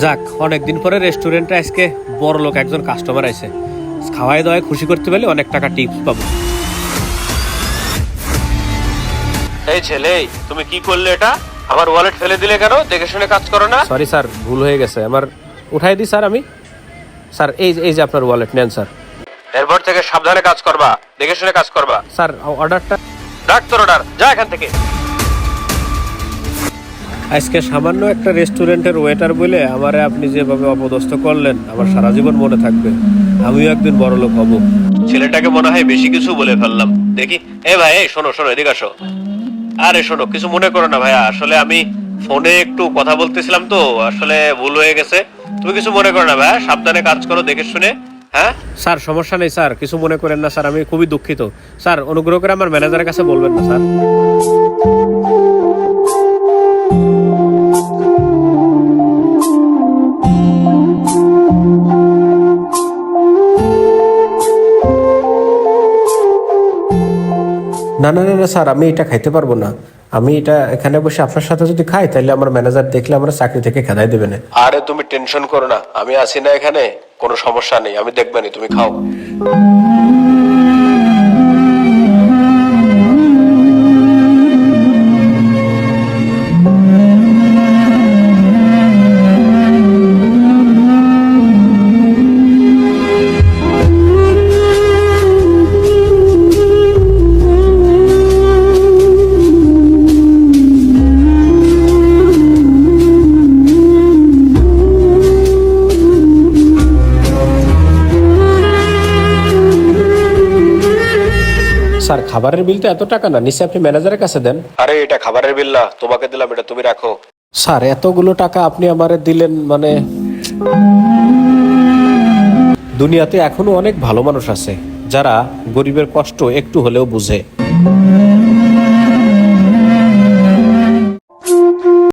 যাক অনেকদিন পরে রেস্টুরেন্টে আজকে বড় লোক একজন কাস্টমার আছে খাওয়াই দাওয়ায় খুশি করতে পারলে অনেক টাকা টিপস পাবো। এই ছেলে তুমি কি করলে এটা? আমার ওয়ালেট ফেলে দিলে কেন? দেখে শুনে কাজ করো না। সরি স্যার ভুল হয়ে গেছে। আমার উঠাই দিই স্যার আমি। স্যার এই যে- এই যে আপনার ওয়ালেট নেন স্যার এরপর থেকে সাবধানে কাজ করবা। দেখে শুনে কাজ করবা। স্যার অর্ডারটা ডাক তোর অর্ডার যা এখান থেকে। আজকে সামান্য একটা রেস্টুরেন্টের ওয়েটার বলে আমারে আপনি যেভাবে অপদস্থ করলেন আমার সারা জীবন মনে থাকবে। আমিও একদিন বড় লোক হব। ছেলেটাকে মনে হয় বেশি কিছু বলে ফেললাম। দেখি। এ ভাই এই শোনো শোনো এদিকে আসো। আরে শোনো কিছু মনে করো না ভাইয়া। আসলে আমি ফোনে একটু কথা বলতেছিলাম তো আসলে ভুল হয়ে গেছে। তুমি কিছু মনে করো না ভাইয়া সাবধানে কাজ করো দেখে শুনে হ্যাঁ? স্যার সমস্যা নেই স্যার। কিছু মনে করেন না স্যার আমি খুবই দুঃখিত। স্যার অনুগ্রহ করে আমার ম্যানেজারের কাছে বলবেন না স্যার। না না না না, স্যার, আমি এটা খাইতে পারব না। আমি এটা এখানে বসে আপনার সাথে যদি খাই, তাহলে আমার ম্যানেজার দেখলে আমার চাকরি থেকে খেদাই দেবে না। আরে, তুমি টেনশন করো না, আমি আছি না এখানে, কোনো সমস্যা নেই, আমি দেখবেনি, তুমি খাও। স্যার খাবারের বিল তো এত টাকা না নিচে আপনি ম্যানেজারের কাছে দেন। আরে এটা খাবারের বিল না তোমাকে দিলাম এটা তুমি রাখো। স্যার এতগুলো টাকা আপনি আমারে দিলেন মানে দুনিয়াতে এখনও অনেক ভালো মানুষ আছে যারা গরিবের কষ্ট একটু হলেও বুঝে।